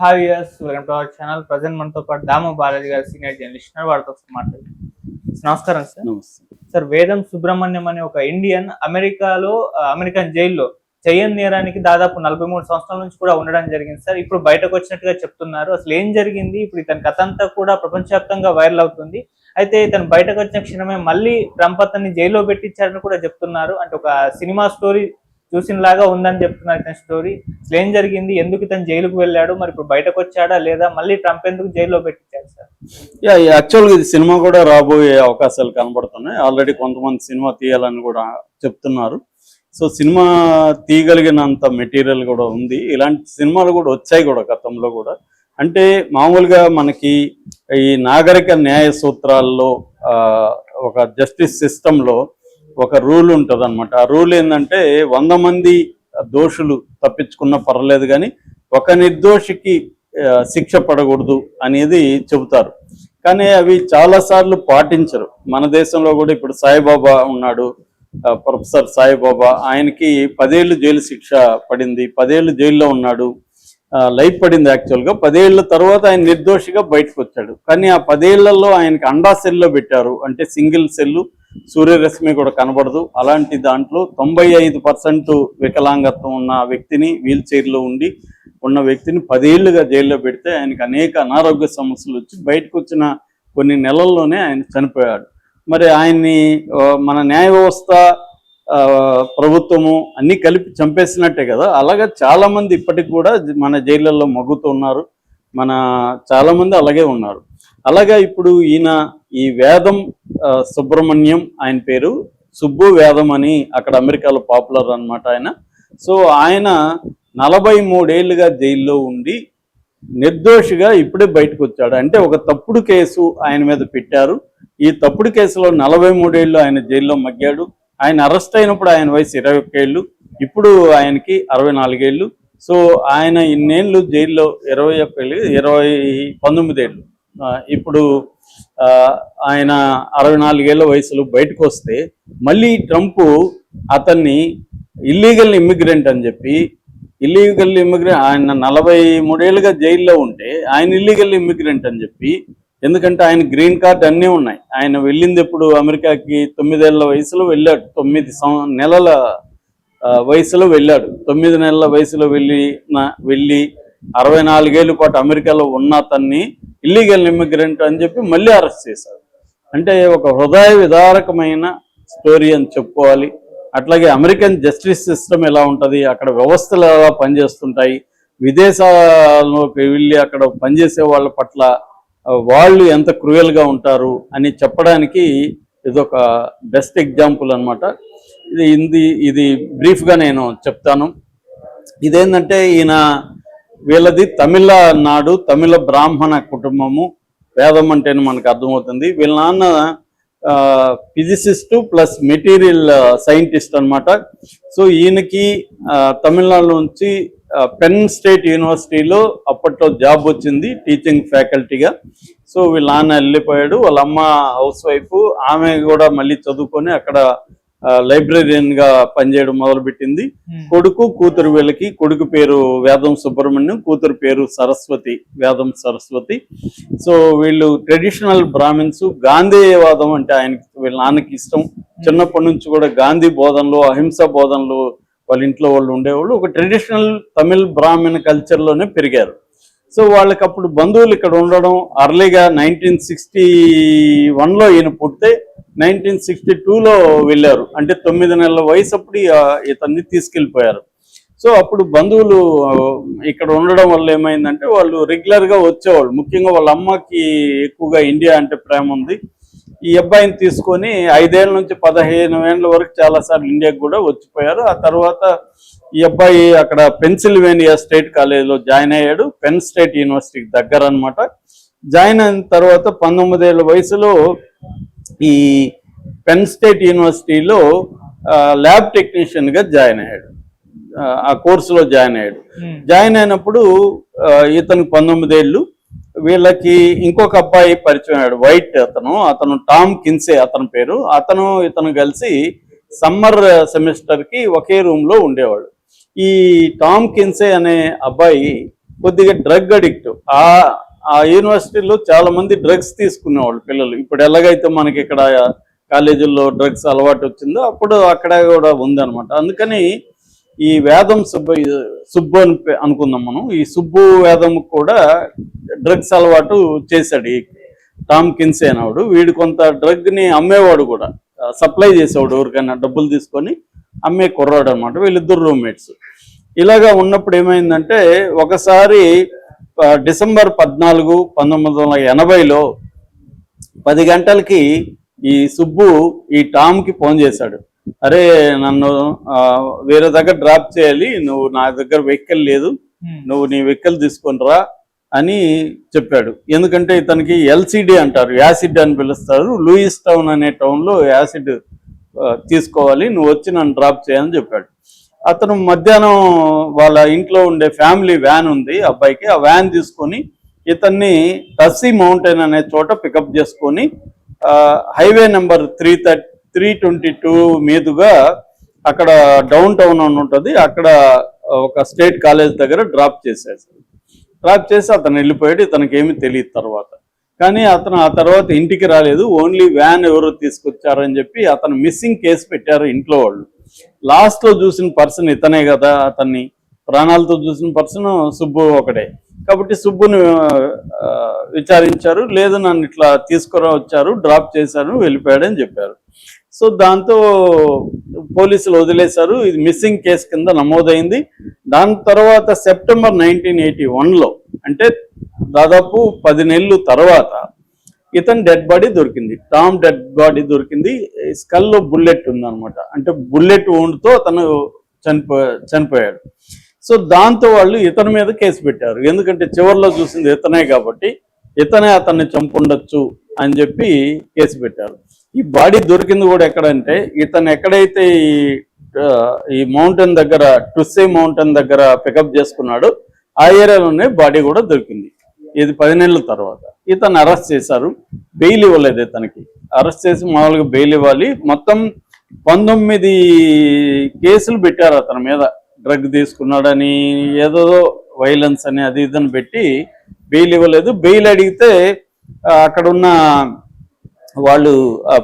Hi yes welcome to our channel. Present మనతో పాటు దాము బాలాజీ గారు సీనియర్ జర్నలిస్ట్ ఉన్నారు. వారితో ఒకసారి మాట్లాడు నమస్కారం సార్. నమస్తే. సార్ వేదం సుబ్రహ్మణ్యం అనే ఒక ఇండియన్ అమెరికాలో అమెరికన్ జైల్లో చెయ్యని నేరానికి దాదాపు నలభై మూడు సంవత్సరాల నుంచి కూడా ఉండడం జరిగింది సార్. ఇప్పుడు బయటకు వచ్చినట్టుగా చెప్తున్నారు. అసలు ఏం జరిగింది? ఇప్పుడు ఇతని కథ అంతా కూడా ప్రపంచవ్యాప్తంగా వైరల్ అవుతుంది. అయితే ఇతను బయటకు వచ్చిన క్షణమే మళ్ళీ ట్రంప్ అతన్ని జైల్లో పెట్టించారని కూడా చెప్తున్నారు. అంటే ఒక సినిమా స్టోరీ చూసిన లాగా ఉందని చెప్తున్నారు ఇతని స్టోరీ. అసలు ఏం జరిగింది? ఎందుకు ఇతను జైలుకు వెళ్ళాడు? మరి ఇప్పుడు బయటకు వచ్చాడా లేదా? మళ్ళీ ట్రంప్ ఎందుకు జైల్లో పెట్టించాడు సార్? యా యాక్చువల్గా ఇది సినిమా కూడా రాబోయే అవకాశాలు కనబడుతున్నాయి. ఆల్రెడీ కొంతమంది సినిమా తీయాలని కూడా చెప్తున్నారు. సో సినిమా తీయగలిగినంత మెటీరియల్ కూడా ఉంది. ఇలాంటి సినిమాలు కూడా వచ్చాయి కూడా గతంలో కూడా. అంటే మామూలుగా మనకి ఈ నాగరిక న్యాయ సూత్రాల్లో ఆ, ఒక జస్టిస్ సిస్టంలో ఒక రూల్ ఉంటుంది అనమాట ఆ రూల్ ఏంటంటే వంద మంది దోషులు తప్పించుకున్న పర్లేదు కానీ ఒక నిర్దోషికి శిక్ష పడకూడదు అనేది చెబుతారు. కానీ అవి చాలాసార్లు పాటించరు. మన దేశంలో కూడా ఇప్పుడు సాయిబాబా ఉన్నాడు. ప్రొఫెసర్ సాయిబాబా ఆయనకి పదేళ్ళు జైలు శిక్ష పడింది పదేళ్ళు జైల్లో ఉన్నాడు. లైఫ్ పడింది యాక్చువల్గా. పదేళ్ళ తర్వాత ఆయన నిర్దోషిగా బయటకు వచ్చాడు కానీ ఆ పదేళ్ళలో ఆయనకి అండా సెల్లో పెట్టారు. అంటే సింగిల్ సెల్లు సూర్యరశ్మి కూడా కనబడదు. అలాంటి దాంట్లో తొంభై ఐదు పర్సెంట్ వికలాంగత్వం ఉన్న వ్యక్తిని వీల్ చైర్లో ఉండి ఉన్న వ్యక్తిని పదేళ్ళుగా జైల్లో పెడితే ఆయనకి అనేక అనారోగ్య సమస్యలు వచ్చి బయటకు వచ్చిన కొన్ని నెలల్లోనే ఆయన చనిపోయాడు. మరి ఆయన్ని మన న్యాయ వ్యవస్థ ప్రభుత్వము అన్ని కలిపి చంపేసినట్టే కదా. అలాగే చాలా మంది ఇప్పటికి కూడా మన జైళ్ళల్లో మగ్గుతున్నారు మన చాలామంది అలాగే ఉన్నారు. అలాగే ఇప్పుడు ఈయన ఈ వేదం సుబ్రహ్మణ్యం ఆయన పేరు. సుబ్బు వేదం అని అక్కడ అమెరికాలో పాపులర్ అన్నమాట ఆయన. సో ఆయన నలభై మూడేళ్ళుగా జైల్లో ఉండి నిర్దోషిగా ఇప్పుడే బయటకు వచ్చాడు అంటే ఒక తప్పుడు కేసు ఆయన మీద పెట్టారు. ఈ తప్పుడు కేసులో నలభై మూడేళ్ళు ఆయన జైల్లో మగ్గాడు. ఆయన అరెస్ట్ అయినప్పుడు ఆయన వయసు ఇరవై ఒక్కేళ్ళు ఇప్పుడు ఆయనకి అరవై నాలుగేళ్ళు సో ఆయన ఇన్నేళ్ళు జైల్లో ఇరవై ఒక్కేళ్ళు ఇరవై పంతొమ్మిదేళ్ళు. ఇప్పుడు ఆయన అరవై నాలుగేళ్ళ వయసులో బయటకు వస్తే మళ్ళీ ట్రంప్ అతన్ని ఇల్లీగల్ ఇమ్మిగ్రెంట్ అని చెప్పి ఇల్లీగల్ ఇమ్మిగ్రెంట్ ఆయన నలభై మూడేళ్ళుగా జైల్లో ఉంటే ఆయన ఇల్లీగల్ ఇమ్మిగ్రెంట్ అని చెప్పి ఎందుకంటే ఆయన గ్రీన్ కార్డ్ అన్నీ ఉన్నాయి. ఆయన వెళ్ళింది ఎప్పుడు అమెరికాకి తొమ్మిదేళ్ళ వయసులో వెళ్ళాడు. తొమ్మిది నెలల వయసులో వెళ్ళాడు. తొమ్మిది నెలల వయసులో వెళ్ళి వెళ్ళి అరవై నాలుగేళ్ళ పాటు అమెరికాలో ఉన్న అతన్ని ఇల్లీగల్ ఇమ్మిగ్రెంట్ అని చెప్పి మళ్ళీ అరెస్ట్ చేశారు. అంటే ఒక హృదయ విదారకమైన స్టోరీ అని చెప్పుకోవాలి. అట్లాగే అమెరికన్ జస్టిస్ సిస్టమ్ ఎలా ఉంటుంది అక్కడ వ్యవస్థలు ఎలా పనిచేస్తుంటాయి విదేశాల్లోకి వెళ్ళి అక్కడ పనిచేసే వాళ్ళ పట్ల వాళ్ళు ఎంత క్రూయల్గా ఉంటారు అని చెప్పడానికి ఇదొక బెస్ట్ ఎగ్జాంపుల్ అన్నమాట. ఇది ఇది ఇది బ్రీఫ్గా నేను చెప్తాను. ఇదేంటంటే ఈయన వీళ్ళది తమిళనాడు తమిళ బ్రాహ్మణ కుటుంబము వేదం అంటేనే మనకు అర్థమవుతుంది. వీళ్ళ నాన్న ఫిజిసిస్ట్ ప్లస్ మెటీరియల్ సైంటిస్ట్ అన్నమాట. సో ఈయనకి తమిళనాడు నుంచి పెన్ స్టేట్ యూనివర్సిటీలో అప్పట్లో జాబ్ వచ్చింది టీచింగ్ ఫ్యాకల్టీగా సో వీళ్ళ నాన్న వెళ్ళిపోయాడు. వాళ్ళ అమ్మ హౌస్ వైఫ్ ఆమె కూడా మళ్ళీ చదువుకొని అక్కడ లైబ్రరీయన్గా పనిచేయడం మొదలుపెట్టింది. కొడుకు కూతురు వీళ్ళకి కొడుకు పేరు వేదం సుబ్రహ్మణ్యం కూతురు పేరు సరస్వతి వేదం సరస్వతి. సో వీళ్ళు ట్రెడిషనల్ బ్రాహ్మిన్స్ గాంధేయవాదం అంటే ఆయనకి వీళ్ళ నాన్నకి ఇష్టం. చిన్నప్పటి నుంచి కూడా గాంధీ బోధనలు అహింస బోధనలు వాళ్ళ ఇంట్లో వాళ్ళు ఉండేవాళ్ళు. ఒక ట్రెడిషనల్ తమిళ్ బ్రాహ్మణ కల్చర్లోనే పెరిగారు. సో వాళ్ళకి అప్పుడు బంధువులు ఇక్కడ ఉండడం అర్లీగా నైన్టీన్ సిక్స్టీ వన్లో ఈయన పుడితే నైన్టీన్ సిక్స్టీ టూలో వెళ్ళారు. అంటే తొమ్మిది నెలల వయసు అప్పుడు ఇతన్ని తీసుకెళ్ళిపోయారు. సో అప్పుడు బంధువులు ఇక్కడ ఉండడం వల్ల ఏమైందంటే వాళ్ళు రెగ్యులర్గా వచ్చేవాళ్ళు. ముఖ్యంగా వాళ్ళ అమ్మకి ఎక్కువగా ఇండియా అంటే ప్రేమ ఉంది. ఈ అబ్బాయిని తీసుకొని ఐదేళ్ళ నుంచి పదిహేను ఏళ్ళ వరకు చాలాసార్లు ఇండియాకి కూడా వచ్చిపోయారు. ఆ తర్వాత ఈ అబ్బాయి అక్కడ పెన్సిల్వేనియా స్టేట్ కాలేజీలో జాయిన్ అయ్యాడు పెన్ స్టేట్ యూనివర్సిటీకి దగ్గర అనమాట జాయిన్ అయిన తర్వాత పంతొమ్మిదేళ్ళ వయసులో ఈ పెన్ స్టేట్ యూనివర్సిటీలో ల్యాబ్ టెక్నీషియన్గా జాయిన్ అయ్యాడు. ఆ, కోర్సులో జాయిన్ అయ్యాడు. జాయిన్ అయినప్పుడు ఇతనికి పంతొమ్మిదేళ్ళు. వీళ్ళకి ఇంకొక అబ్బాయి పరిచయం అయ్యాడు వైట్ అతను. అతను టామ్ కిన్సే అతని పేరు. అతను ఇతను కలిసి సమ్మర్ సెమిస్టర్కి ఒకే రూమ్లో ఉండేవాడు. ఈ టామ్ కిన్సే అనే అబ్బాయి కొద్దిగా డ్రగ్ అడిక్ట్. ఆ ఆ యూనివర్సిటీలో చాలా మంది డ్రగ్స్ తీసుకునేవాళ్ళు పిల్లలు. ఇప్పుడు ఎలాగైతే మనకి ఇక్కడ కాలేజీల్లో డ్రగ్స్ అలవాటు వచ్చిందో అప్పుడు అక్కడ కూడా ఉందన్నమాట. అందుకని ఈ వేదం సుబ్బ సుబ్బు అని అనుకుందాం మనం. ఈ సుబ్బు వేదం కూడా డ్రగ్స్ అలవాటు చేశాడు ఈ టామ్ కిన్సే అనేవాడు వీడు కొంత డ్రగ్ని అమ్మేవాడు కూడా. సప్లై చేసేవాడు ఎవరికైనా డబ్బులు తీసుకొని. అమ్మే కుర్రాడు అనమాట వీళ్ళిద్దరు రూమ్మేట్స్ ఇలాగా ఉన్నప్పుడు ఏమైందంటే ఒకసారి డిసెంబర్ పద్నాలుగు పంతొమ్మిది వందల ఎనభైలో పది గంటలకి ఈ సుబ్బు ఈ టామ్కి ఫోన్ చేశాడు. అరే నన్ను వేరే దగ్గర డ్రాప్ చేయాలి నువ్వు నా దగ్గర వెహికల్ లేదు నువ్వు నీ వెహికల్ తీసుకొని రా అని చెప్పాడు. ఎందుకంటే ఇతనికి ఎల్సిడి అంటారు యాసిడ్ అని పిలుస్తారు లూయిస్ టౌన్ అనే టౌన్లో యాసిడ్ తీసుకోవాలి నువ్వు వచ్చి నన్ను డ్రాప్ చేయని చెప్పాడు. అతను మధ్యాహ్నం వాళ్ళ ఇంట్లో ఉండే ఫ్యామిలీ వ్యాన్ ఉంది అబ్బాయికి. ఆ వ్యాన్ తీసుకొని ఇతన్ని టస్సీ మౌంటైన్ అనే చోట పికప్ చేసుకొని highway number three thirty three twenty two మీదుగా అక్కడ డౌన్ టౌన్ అని ఉంటుంది అక్కడ ఒక స్టేట్ కాలేజ్ దగ్గర డ్రాప్ చేసేసాడు డ్రాప్ చేసి అతను వెళ్ళిపోయాడు ఇతనికి ఏమీ తెలియదు తర్వాత. కానీ అతను ఆ తర్వాత ఇంటికి రాలేదు. ఓన్లీ వ్యాన్ ఎవరో తీసుకొచ్చారని చెప్పి అతను మిస్సింగ్ కేసు పెట్టారు ఇంట్లో వాళ్ళు. లాస్ట్లో చూసిన పర్సన్ ఇతనే కదా అతన్ని. ప్రాణాలతో చూసిన పర్సన్ సుబ్బు ఒకటే కాబట్టి సుబ్బుని విచారించారు. లేదు నన్ను ఇట్లా తీసుకురా వచ్చారు డ్రాప్ చేశారు వెళ్ళిపోయాడని చెప్పారు. సో దాంతో పోలీసులు వదిలేశారు. ఇది మిస్సింగ్ కేసు కింద నమోదైంది. దాని తర్వాత సెప్టెంబర్ నైన్టీన్ ఎయిటీ వన్లో అంటే దాదాపు పది నెలలు తర్వాత ఇతని డెడ్ బాడీ దొరికింది. టామ్ డెడ్ బాడీ దొరికింది. స్కల్లో బుల్లెట్ ఉందనమాట అంటే బుల్లెట్తో అతను చనిపో చనిపోయాడు. సో దాంతో వాళ్ళు ఇతని మీద కేసు పెట్టారు. ఎందుకంటే చివరిలో చూసింది ఇతనే కాబట్టి ఇతనే అతన్ని చంపుండొచ్చు అని చెప్పి కేసు పెట్టారు. ఈ బాడీ దొరికింది కూడా ఎక్కడంటే ఇతను ఎక్కడైతే ఈ ఈ మౌంటైన్ దగ్గర టుస్సే మౌంటైన్ దగ్గర పికప్ చేసుకున్నాడో ఆ ఏరియాలోనే బాడీ కూడా దొరికింది. ఇది పది నెలల తర్వాత. ఇతను అరెస్ట్ చేశారు. బెయిల్ ఇవ్వలేదు ఇతనికి. అరెస్ట్ చేసి మామూలుగా బెయిల్ ఇవ్వాలి. మొత్తం పంతొమ్మిది కేసులు పెట్టారు అతని మీద. డ్రగ్ తీసుకున్నాడని ఏదో వైలెన్స్ అని అది ఇదని పెట్టి బెయిల్ ఇవ్వలేదు. బెయిల్ అడిగితే అక్కడున్న వాళ్ళు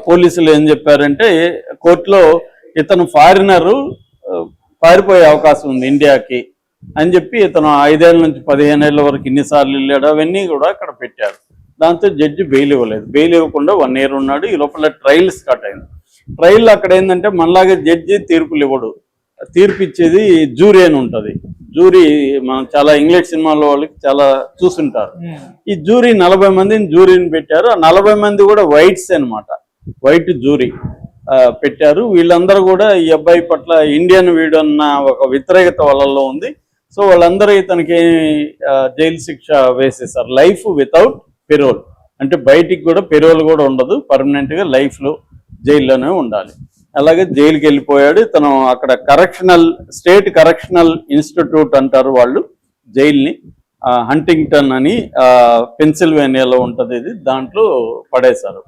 పోలీసులు ఏం చెప్పారంటే కోర్టులో ఇతను ఫారినరు పారిపోయే అవకాశం ఉంది ఇండియాకి అని చెప్పి ఇతను ఐదేళ్ళ నుంచి పదిహేను ఏళ్ళ వరకు ఇన్నిసార్లు వెళ్ళాడు. అవన్నీ కూడా అక్కడ పెట్టారు. దాంతో జడ్జి బెయిల్ ఇవ్వలేదు. బెయిల్ ఇవ్వకుండా వన్ ఇయర్ ఉన్నాడు. ఈ లోపల ట్రయల్ స్టార్ట్ అయింది. ట్రయల్ అక్కడ ఏంటంటే మనలాగే జడ్జి తీర్పులు ఇవ్వడు. తీర్పు ఇచ్చేది జూరీ అని ఉంటుంది. జూరీ మనం చాలా ఇంగ్లీష్ సినిమాలో వాళ్ళకి చాలా చూసుంటారు. ఈ జూరీ నలభై మందిని జూరీని పెట్టారు. ఆ నలభై మంది కూడా వైట్స్ అన్నమాట. వైట్ జూరీ పెట్టారు. వీళ్ళందరూ కూడా ఈ అబ్బాయి పట్ల ఇండియన్ వీడు అన్న ఒక వ్యతిరేకత వాళ్ళల్లో ఉంది. సో వాళ్ళందరూ ఇతనికి జైలు శిక్ష వేసేసారు లైఫ్ వితౌట్ పెరోల్. అంటే బయటికి కూడా పెరోల్ కూడా ఉండదు. పర్మనెంట్గా లైఫ్లో జైల్లోనే ఉండాలి. అలాగే జైలుకి వెళ్ళిపోయాడు. తను అక్కడ కరెక్షనల్ స్టేట్ కరెక్షనల్ ఇన్స్టిట్యూట్ అంటారు వాళ్ళు జైల్ని. హంటింగ్టన్ అని ఆ, పెన్సిల్వేనియాలో ఉంటుంది ఇది. దాంట్లో పడేశారు.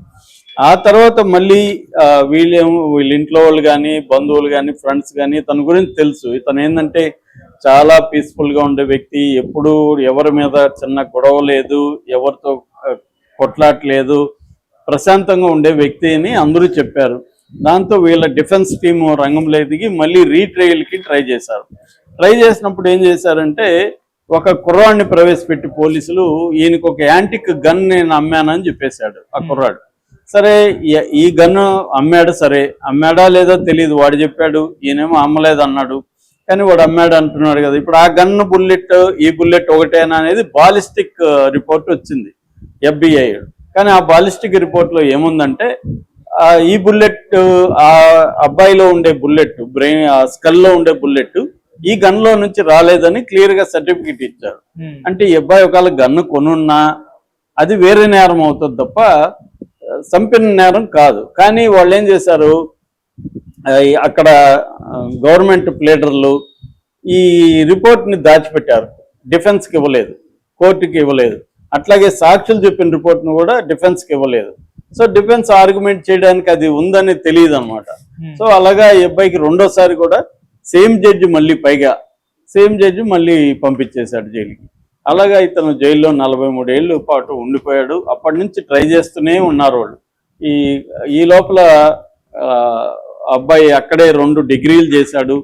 ఆ తర్వాత మళ్ళీ ఆ, వీళ్ళేమో వీళ్ళ ఇంట్లో వాళ్ళు కానీ బంధువులు కానీ ఫ్రెండ్స్ కానీ తన గురించి తెలుసు. ఇతను ఏంటంటే చాలా పీస్ఫుల్గా ఉండే వ్యక్తి. ఎప్పుడు ఎవరి మీద చిన్న గొడవ లేదు ఎవరితో కొట్లాట్లేదు ప్రశాంతంగా ఉండే వ్యక్తి అని అందరూ చెప్పారు. దాంతో వీళ్ళ డిఫెన్స్ టీమ్ రంగంలో దిగి మళ్ళీ రీట్రయల్కి ట్రై చేశారు. ట్రై చేసినప్పుడు ఏం చేశారంటే ఒక కుర్రాడిని ప్రవేశపెట్టి పోలీసులు ఈయనకు ఒక యాంటిక్ గన్ నేను అమ్మానని చెప్పేశాడు ఆ కుర్రాడు. సరే ఈ- గన్ను అమ్మాడు సరే అమ్మాడా లేదో తెలియదు వాడు చెప్పాడు ఈయనేమో అమ్మలేదు అన్నాడు. కానీ వాడు అమ్మాడు అంటున్నాడు కదా ఇప్పుడు ఆ గన్ బుల్లెట్ ఈ బుల్లెట్ ఒకటేనా అనేది బాలిస్టిక్ రిపోర్ట్ వచ్చింది ఎఫ్బిఐ. కానీ ఆ బాలిస్టిక్ రిపోర్ట్లో ఏముందంటే ఈ బుల్లెట్ ఆ అబ్బాయిలో ఉండే బుల్లెట్ బ్రెయిన్ స్కల్లో ఉండే బుల్లెట్ ఈ గన్లో నుంచి రాలేదని క్లియర్గా సర్టిఫికెట్ ఇచ్చారు. ఉమ్, అంటే ఈ అబ్బాయి ఒకవేళ గన్ను కొనున్నా అది వేరే నేరం అవుతుంది తప్ప చంపిన నేరం కాదు. కానీ వాళ్ళు ఏం చేశారు? అక్కడ గవర్నమెంట్ ప్లేడర్లు ఈ రిపోర్ట్ని దాచిపెట్టారు. డిఫెన్స్కి ఇవ్వలేదు. కోర్టుకి ఇవ్వలేదు. అట్లాగే సాక్షులు చెప్పిన రిపోర్ట్ను కూడా డిఫెన్స్కి ఇవ్వలేదు. సో డిఫెన్స్ ఆర్గ్యుమెంట్ చేయడానికి అది ఉందని తెలియదు అనమాట ఉమ్, సో అలాగా ఈ అబ్బాయికి రెండోసారి కూడా సేమ్ జడ్జి మళ్ళీ పైగా సేమ్ జడ్జి మళ్ళీ పంపించేశాడు జైలుకి. అలాగా ఇతను జైల్లో నలభై మూడేళ్ళు పాటు ఉండిపోయాడు. అప్పటి నుంచి ట్రై చేస్తూనే ఉన్నారు వాళ్ళు. ఈ ఈ లోపల అబ్బాయి అక్కడే రెండు డిగ్రీలు చేశాడు.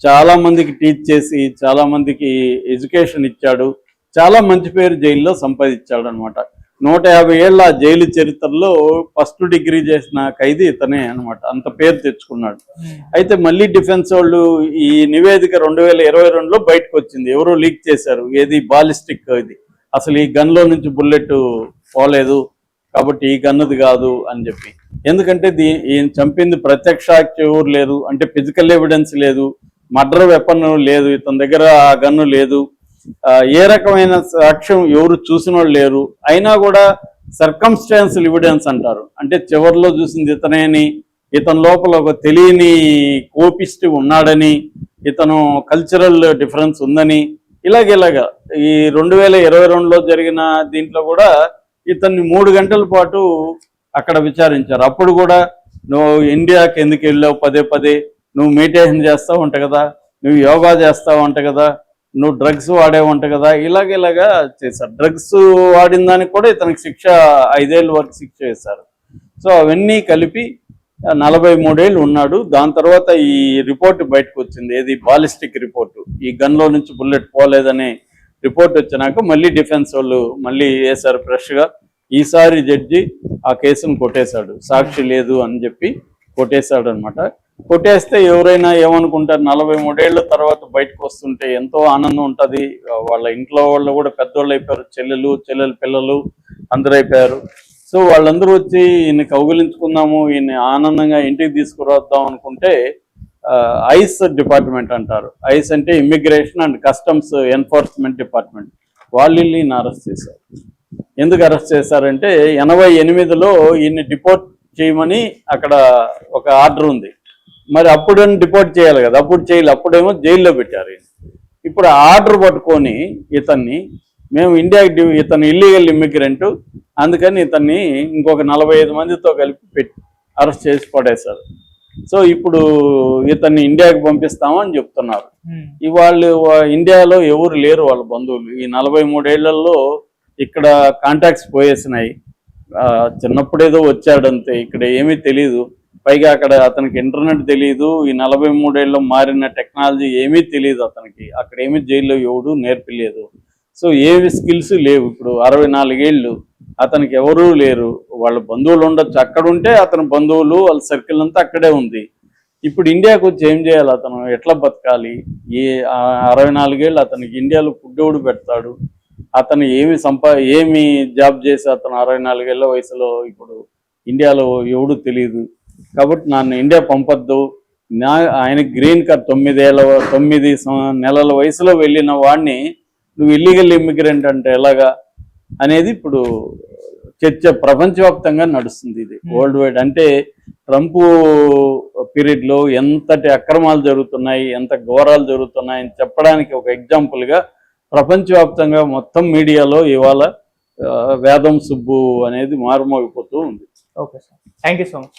చాలా మందికి టీచ్ చేసి చాలా మందికి ఎడ్యుకేషన్ ఇచ్చాడు. చాలా మంచి పేరు జైల్లో సంపాదించాడు అనమాట నూట యాభై ఏళ్ళ జైలు చరిత్రలో ఫస్ట్ డిగ్రీ చేసిన ఖైదీ ఇతనే అనమాట అంత పేరు తెచ్చుకున్నాడు. అయితే మళ్ళీ డిఫెన్స్ వాళ్ళు ఈ నివేదిక రెండు వేల ఇరవై రెండులో బయటకు వచ్చింది. ఎవరో లీక్ చేశారు. ఏది బాలిస్టిక్ ఇది. అసలు ఈ గన్లో నుంచి బుల్లెట్ పోలేదు. కాబట్టి ఈ గన్నుది కాదు అని చెప్పి. ఎందుకంటే దీ ఈయన చంపింది ప్రత్యక్ష సాక్షి ఎవరు లేరు అంటే ఫిజికల్ ఎవిడెన్స్ లేదు. మర్డర్ వెపన్ లేదు. ఇతని దగ్గర ఆ గన్ను లేదు. ఏ రకమైన సాక్ష్యం ఎవరు చూసిన వాళ్ళు లేరు. అయినా కూడా సర్కమ్స్టాన్షియల్ ఎవిడెన్స్ అంటారు. అంటే చివరిలో చూసింది ఇతనేని ఇతని లోపల ఒక తెలియని కోపిస్ట్ ఉన్నాడని ఇతను కల్చరల్ డిఫరెన్స్ ఉందని ఇలాగ ఈ రెండు వేల ఇరవై రెండులో జరిగిన దీంట్లో కూడా ఇతన్ని మూడు గంటల పాటు అక్కడ విచారించారు. అప్పుడు కూడా నువ్వు ఇండియాకి ఎందుకు వెళ్ళావు పదే పదే? నువ్వు మెడిటేషన్ చేస్తావు అంట కదా? నువ్వు యోగా చేస్తావు అంట కదా? నువ్వు డ్రగ్స్ వాడేవంట కదా ఇలాగ ఇలాగా చేశారు. డ్రగ్స్ వాడిన దానికి కూడా ఇతనికి శిక్ష ఐదేళ్ళ వరకు శిక్ష వేశారు. సో అవన్నీ కలిపి నలభై మూడేళ్ళు ఉన్నాడు. దాని తర్వాత ఈ రిపోర్ట్ బయటకు వచ్చింది. ఏది? Ballistic report. ఈ గన్లో నుంచి బుల్లెట్ పోలేదనే రిపోర్ట్ వచ్చినాక మళ్ళీ డిఫెన్స్ వాళ్ళు మళ్ళీ వేశారు ఫ్రెష్గా. ఈసారి జడ్జి ఆ కేసును కొట్టేశాడు. సాక్షి లేదు అని చెప్పి కొట్టేశాడు అనమాట కొట్టేస్తే ఎవరైనా ఏమనుకుంటారు? నలభై మూడేళ్ళ తర్వాత బయటకు వస్తుంటే ఎంతో ఆనందం ఉంటుంది. వాళ్ళ ఇంట్లో వాళ్ళు కూడా పెద్దోళ్ళు అయిపోయారు. చెల్లెలు చెల్లెలు పిల్లలు అందరూ అయిపోయారు. సో వాళ్ళందరూ వచ్చి ఈయన కౌగిలించుకుందాము ఈయన ఆనందంగా ఇంటికి తీసుకురాద్దాం అనుకుంటే ఐస్ డిపార్ట్మెంట్ అంటారు. ఐస్ అంటే immigration and customs enforcement department. వాళ్ళు ఈయన అరెస్ట్ చేశారు. ఎందుకు అరెస్ట్ చేశారంటే ఎనభై ఎనిమిదిలో ఈయన్ని డిపోర్ట్ చేయమని అక్కడ ఒక ఆర్డర్ ఉంది. మరి అప్పుడు డిపోర్ట్ చేయాలి కదా అప్పుడు చేయాలి అప్పుడేమో జైల్లో పెట్టారు. ఇప్పుడు ఆర్డర్ పట్టుకొని ఇతన్ని మేము ఇండియాకి ఇతను ఇల్లీగల్ ఇమ్మిగ్రెంట్ అందుకని ఇతన్ని ఇంకొక నలభై ఐదు మందితో కలిపి పెట్టి అరెస్ట్ చేసి పడేశారు. సో ఇప్పుడు ఇతన్ని ఇండియాకి పంపిస్తామని చెప్తున్నారు. ఈ వాళ్ళు వా- ఇండియాలో ఎవరు లేరు వాళ్ళ బంధువులు. ఈ నలభై మూడేళ్ళలో ఇక్కడ కాంటాక్ట్స్ పోయేసినాయి. ఆ, చిన్నప్పుడు ఏదో వచ్చాడంతే ఇక్కడ ఏమీ తెలియదు పైగా అక్కడ అతనికి ఇంటర్నెట్ తెలియదు ఈ నలభై మూడేళ్ళు మారిన టెక్నాలజీ ఏమీ తెలియదు అతనికి. అక్కడ ఏమీ జైల్లో ఎవడు నేర్పలేదు. సో ఏవి స్కిల్స్ లేవు. ఇప్పుడు అరవై నాలుగేళ్ళు అతనికి ఎవరూ లేరు. వాళ్ళ బంధువులు ఉండొచ్చు. అక్కడ ఉంటే అతని బంధువులు వాళ్ళ సర్కిల్ అంతా అక్కడే ఉంది. ఇప్పుడు ఇండియాకు వచ్చి ఏం చేయాలి అతను? ఎట్లా బతకాలి? ఏ అరవై నాలుగేళ్ళు అతనికి ఇండియాలో ఫుడ్ ఎవడు పెడతాడు? అతను ఏమి సంపా ఏమి జాబ్ చేసి అతను అరవై నాలుగేళ్ళ వయసులో ఇప్పుడు ఇండియాలో ఎవడు తెలియదు కాబట్టి నన్ను ఇండియా పంపొద్దు. నా ఆయన గ్రీన్ కార్డ్ తొమ్మిదేళ్ళ తొమ్మిది నెలల వయసులో వెళ్ళిన వాడిని నువ్వు ఇల్లీగల్ ఇమ్మిగ్రెంట్ అంటే ఎలాగా? అనేది ఇప్పుడు చర్చ ప్రపంచవ్యాప్తంగా నడుస్తుంది ఇది. వరల్డ్ వైడ్ అంటే ట్రంప్ పీరియడ్లో ఎంతటి అక్రమాలు జరుగుతున్నాయి ఎంత ఘోరాలు జరుగుతున్నాయి అని చెప్పడానికి ఒక ఎగ్జాంపుల్గా ప్రపంచవ్యాప్తంగా మొత్తం మీడియాలో ఇవాళ వేదం సుబ్బు అనేది మారుమోగిపోతూ ఉంది. Okay sir. Thank so much